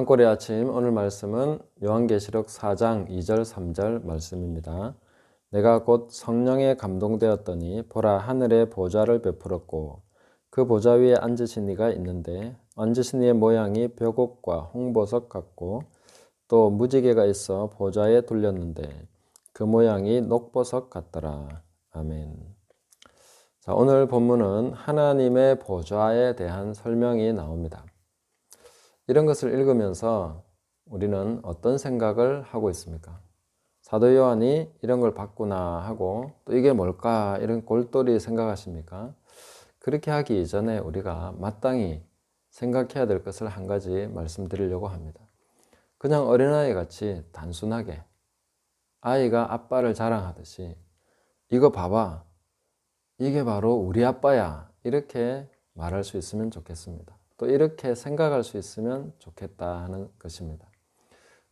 산골의 아침 오늘 말씀은 요한계시록 4장 2절 3절 말씀입니다. 내가 곧 성령에 감동되었더니 보라 하늘에 보좌를 베풀었고 그 보좌 위에 앉으신 이가 있는데 앉으신 이의 모양이 벼곡과 홍보석 같고 또 무지개가 있어 보좌에 돌렸는데 그 모양이 녹보석 같더라. 아멘. 자, 오늘 본문은 하나님의 보좌에 대한 설명이 나옵니다. 이런 것을 읽으면서 우리는 어떤 생각을 하고 있습니까? 사도 요한이 이런 걸 봤구나 하고 또 이게 뭘까 이런 골똘히 생각하십니까? 그렇게 하기 이전에 우리가 마땅히 생각해야 될 것을 한 가지 말씀드리려고 합니다. 그냥 어린아이 같이 단순하게 아이가 아빠를 자랑하듯이 이거 봐봐. 이게 바로 우리 아빠야. 이렇게 말할 수 있으면 좋겠습니다. 또 이렇게 생각할 수 있으면 좋겠다 하는 것입니다.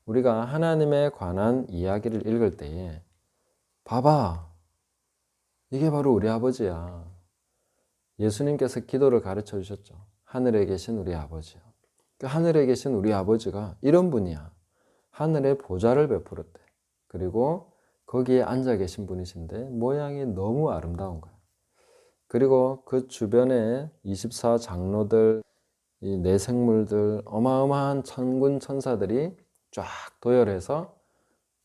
우리가 하나님에 관한 이야기를 읽을 때에 봐봐. 이게 바로 우리 아버지야. 예수님께서 기도를 가르쳐 주셨죠. 하늘에 계신 우리 아버지요. 그 하늘에 계신 우리 아버지가 이런 분이야. 하늘에 보좌를 베풀었대. 그리고 거기에 앉아 계신 분이신데 모양이 너무 아름다운 거야. 그리고 그 주변에 24 장로들, 이 내생물들, 어마어마한 천군 천사들이 쫙 도열해서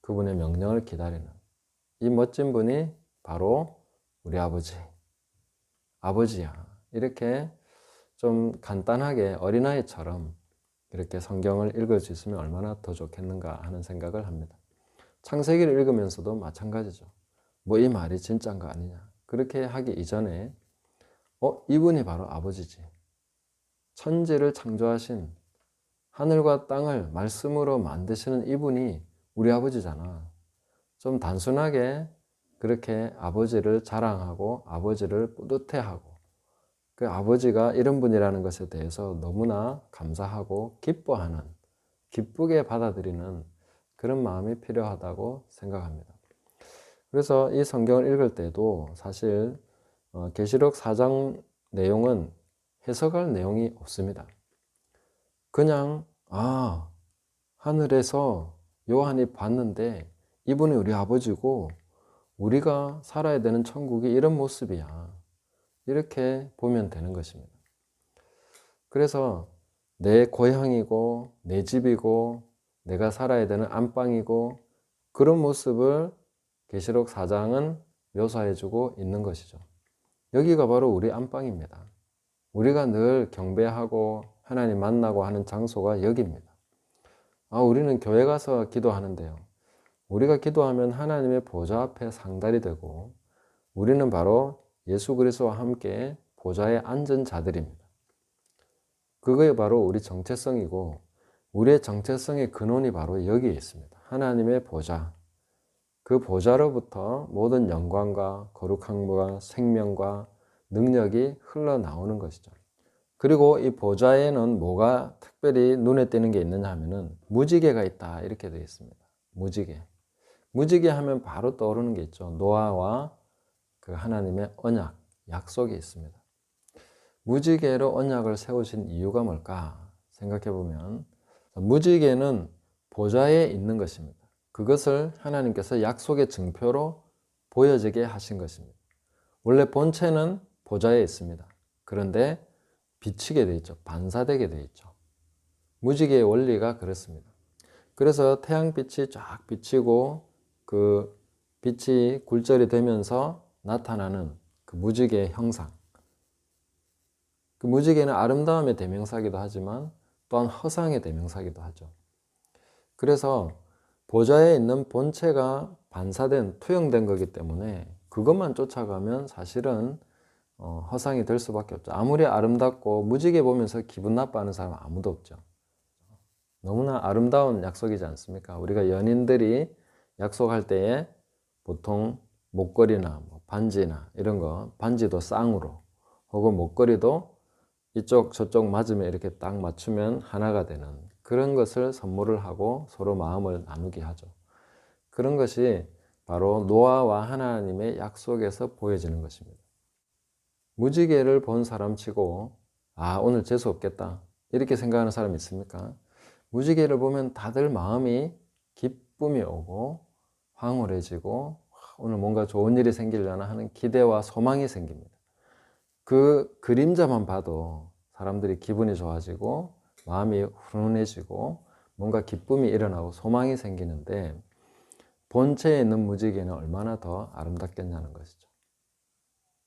그분의 명령을 기다리는 이 멋진 분이 바로 우리 아버지, 아버지야. 이렇게 좀 간단하게 어린아이처럼 이렇게 성경을 읽을 수 있으면 얼마나 더 좋겠는가 하는 생각을 합니다. 창세기를 읽으면서도 마찬가지죠. 뭐 이 말이 진짜인가 아니냐. 그렇게 하기 이전에 어 이분이 바로 아버지지. 천지를 창조하신 하늘과 땅을 말씀으로 만드시는 이분이 우리 아버지잖아. 좀 단순하게 그렇게 아버지를 자랑하고 아버지를 뿌듯해하고 그 아버지가 이런 분이라는 것에 대해서 너무나 감사하고 기뻐하는 기쁘게 받아들이는 그런 마음이 필요하다고 생각합니다. 그래서 이 성경을 읽을 때도 사실 어, 계시록 4장 내용은 해석할 내용이 없습니다. 그냥 아 하늘에서 요한이 봤는데 이분이 우리 아버지고 우리가 살아야 되는 천국이 이런 모습이야. 이렇게 보면 되는 것입니다. 그래서 내 고향이고 내 집이고 내가 살아야 되는 안방이고 그런 모습을 계시록 4장은 묘사해 주고 있는 것이죠. 여기가 바로 우리 안방입니다. 우리가 늘 경배하고 하나님 만나고 하는 장소가 여기입니다. 아, 우리는 교회 가서 기도하는데요. 우리가 기도하면 하나님의 보좌 앞에 상달이 되고 우리는 바로 예수 그리스도와 함께 보좌에 앉은 자들입니다. 그거에 바로 우리 정체성이고 우리의 정체성의 근원이 바로 여기에 있습니다. 하나님의 보좌. 그 보좌로부터 모든 영광과 거룩함과 생명과 능력이 흘러나오는 것이죠. 그리고 이 보좌에는 뭐가 특별히 눈에 띄는 게 있느냐 하면은 무지개가 있다 이렇게 되어 있습니다. 무지개. 무지개 하면 바로 떠오르는 게 있죠. 노아와 그 하나님의 언약, 약속이 있습니다. 무지개로 언약을 세우신 이유가 뭘까 생각해 보면 무지개는 보좌에 있는 것입니다. 그것을 하나님께서 약속의 증표로 보여지게 하신 것입니다. 원래 본체는 보좌에 있습니다. 그런데 비치게 되어 있죠. 반사되게 되어 있죠. 무지개의 원리가 그렇습니다. 그래서 태양빛이 쫙 비치고 그 빛이 굴절이 되면서 나타나는 그 무지개의 형상. 그 무지개는 아름다움의 대명사기도 하지만 또한 허상의 대명사기도 하죠. 그래서 보좌에 있는 본체가 반사된, 투영된 거기 때문에 그것만 쫓아가면 사실은 어, 허상이 될 수밖에 없죠. 아무리 아름답고 무지개 보면서 기분 나빠하는 사람 아무도 없죠. 너무나 아름다운 약속이지 않습니까? 우리가 연인들이 약속할 때에 보통 목걸이나 뭐 반지나 이런 거, 반지도 쌍으로 혹은 목걸이도 이쪽 저쪽 맞으면 이렇게 딱 맞추면 하나가 되는 그런 것을 선물을 하고 서로 마음을 나누게 하죠. 그런 것이 바로 노아와 하나님의 약속에서 보여지는 것입니다. 무지개를 본 사람 치고 아 오늘 재수 없겠다 이렇게 생각하는 사람 있습니까? 무지개를 보면 다들 마음이 기쁨이 오고 황홀해지고 오늘 뭔가 좋은 일이 생기려나 하는 기대와 소망이 생깁니다. 그 그림자만 봐도 사람들이 기분이 좋아지고 마음이 훈훈해지고 뭔가 기쁨이 일어나고 소망이 생기는데 본체에 있는 무지개는 얼마나 더 아름답겠냐는 것이죠.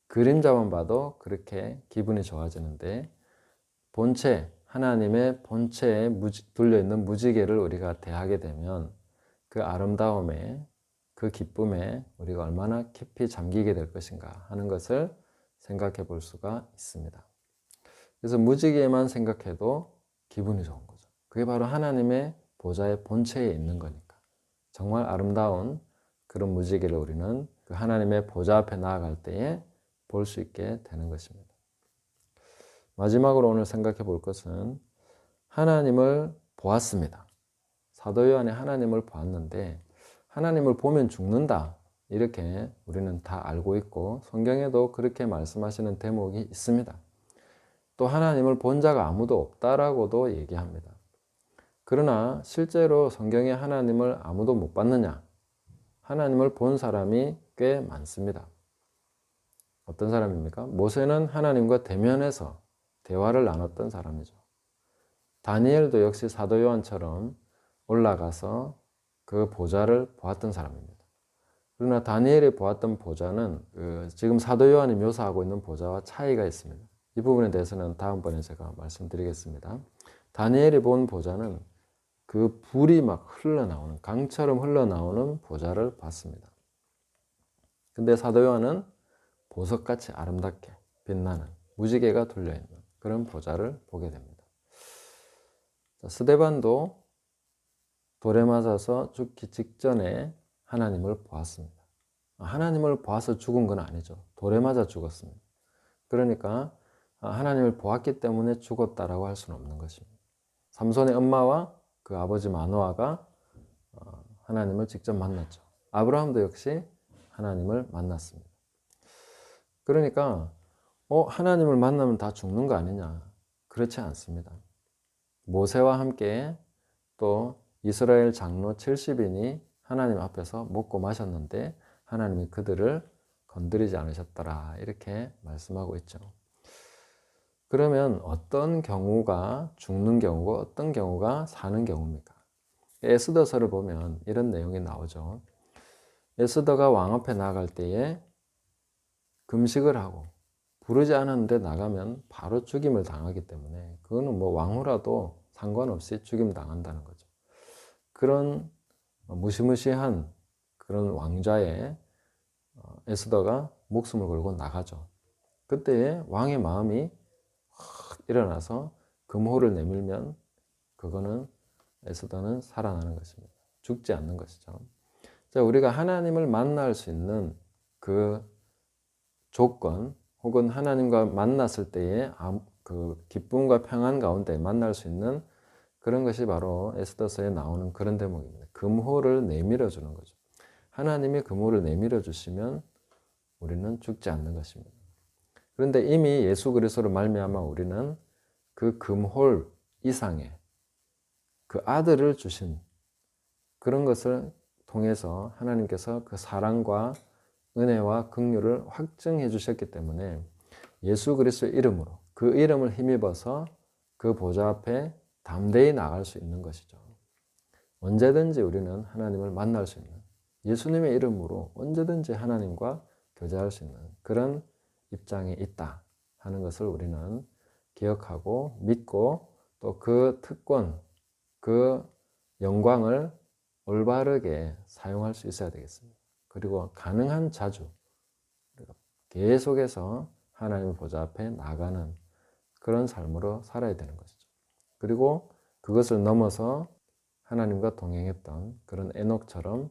그림자만 봐도 그렇게 기분이 좋아지는데 본체, 하나님의 본체에 둘려 있는 무지개를 우리가 대하게 되면 그 아름다움에 그 기쁨에 우리가 얼마나 깊이 잠기게 될 것인가 하는 것을 생각해 볼 수가 있습니다. 그래서 무지개만 생각해도 기분이 좋은 거죠. 그게 바로 하나님의 보좌의 본체에 있는 거니까. 정말 아름다운 그런 무지개를 우리는 그 하나님의 보좌 앞에 나아갈 때에 볼 수 있게 되는 것입니다. 마지막으로 오늘 생각해 볼 것은 하나님을 보았습니다. 사도 요한이 하나님을 보았는데 하나님을 보면 죽는다. 이렇게 우리는 다 알고 있고 성경에도 그렇게 말씀하시는 대목이 있습니다. 또 하나님을 본 자가 아무도 없다라고도 얘기합니다. 그러나 실제로 성경에 하나님을 아무도 못 봤느냐? 하나님을 본 사람이 꽤 많습니다. 어떤 사람입니까? 모세는 하나님과 대면해서 대화를 나눴던 사람이죠. 다니엘도 역시 사도 요한처럼 올라가서 그 보좌를 보았던 사람입니다. 그러나 다니엘이 보았던 보좌는 그 지금 사도 요한이 묘사하고 있는 보좌와 차이가 있습니다. 이 부분에 대해서는 다음번에 제가 말씀드리겠습니다. 다니엘이 본 보좌는 그 불이 막 흘러나오는 강처럼 흘러나오는 보좌를 봤습니다. 근데 사도 요한은 보석같이 아름답게 빛나는 무지개가 둘려 있는 그런 보좌를 보게 됩니다. 스데반도 돌에 맞아서 죽기 직전에 하나님을 보았습니다. 하나님을 보아서 죽은 건 아니죠. 돌에 맞아 죽었습니다. 그러니까 하나님을 보았기 때문에 죽었다라고 할 수는 없는 것입니다. 삼손의 엄마와 그 아버지 마노아가 어, 하나님을 직접 만났죠. 아브라함도 역시 하나님을 만났습니다. 그러니까 어, 하나님을 만나면 다 죽는 거 아니냐? 그렇지 않습니다. 모세와 함께 또 이스라엘 장로 70인이 하나님 앞에서 먹고 마셨는데 하나님이 그들을 건드리지 않으셨더라. 이렇게 말씀하고 있죠. 그러면 어떤 경우가 죽는 경우고 어떤 경우가 사는 경우입니까? 에스더서를 보면 이런 내용이 나오죠. 에스더가 왕 앞에 나갈 때에 금식을 하고 부르지 않았는데 나가면 바로 죽임을 당하기 때문에 그거는 뭐 왕후라도 상관없이 죽임 당한다는 거죠. 그런 무시무시한 그런 왕자의 어, 에스더가 목숨을 걸고 나가죠. 그때 왕의 마음이 확 일어나서 금호를 내밀면 그거는 에스더는 살아나는 것입니다. 죽지 않는 것이죠. 자, 우리가 하나님을 만날 수 있는 그 조건 혹은 하나님과 만났을 때의 그 기쁨과 평안 가운데 만날 수 있는 그런 것이 바로 에스더서에 나오는 그런 대목입니다. 금호를 내밀어 주는 거죠. 하나님이 금호를 내밀어 주시면 우리는 죽지 않는 것입니다. 그런데 이미 예수 그리스도로 말미암아 우리는 그 금홀 이상의 그 아들을 주신 그런 것을 통해서 하나님께서 그 사랑과 은혜와 긍휼을 확증해 주셨기 때문에 예수 그리스도의 이름으로 그 이름을 힘입어서 그 보좌 앞에 담대히 나갈 수 있는 것이죠. 언제든지 우리는 하나님을 만날 수 있는 예수님의 이름으로 언제든지 하나님과 교제할 수 있는 그런 입장에 있다 하는 것을 우리는 기억하고 믿고 또 그 특권, 그 영광을 올바르게 사용할 수 있어야 되겠습니다. 그리고 가능한 자주 계속해서 하나님의 보좌 앞에 나가는 그런 삶으로 살아야 되는 것이죠. 그리고 그것을 넘어서 하나님과 동행했던 그런 에녹처럼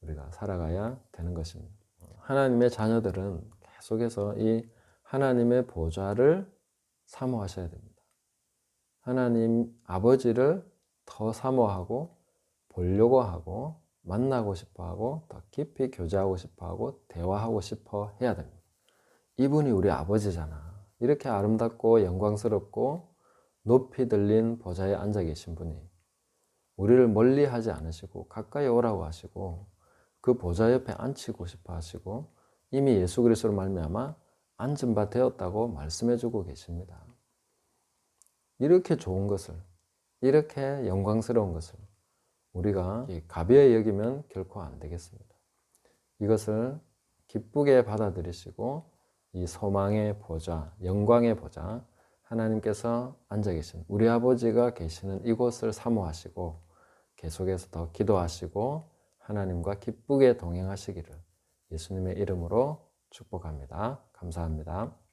우리가 살아가야 되는 것입니다. 하나님의 자녀들은 계속해서 이 하나님의 보좌를 사모하셔야 됩니다. 하나님 아버지를 더 사모하고 보려고 하고 만나고 싶어 하고 더 깊이 교제하고 싶어 하고 대화하고 싶어 해야 됩니다. 이분이 우리 아버지잖아. 이렇게 아름답고 영광스럽고 높이 들린 보좌에 앉아 계신 분이 우리를 멀리 하지 않으시고 가까이 오라고 하시고 그 보좌 옆에 앉히고 싶어 하시고 이미 예수 그리스도로 말미암아 앉은 바 되었다고 말씀해 주고 계십니다. 이렇게 좋은 것을 이렇게 영광스러운 것을 우리가 가벼이 여기면 결코 안 되겠습니다. 이것을 기쁘게 받아들이시고 이 소망의 보좌, 영광의 보좌, 하나님께서 앉아 계신 우리 아버지가 계시는 이곳을 사모하시고 계속해서 더 기도하시고 하나님과 기쁘게 동행하시기를 예수님의 이름으로 축복합니다. 감사합니다.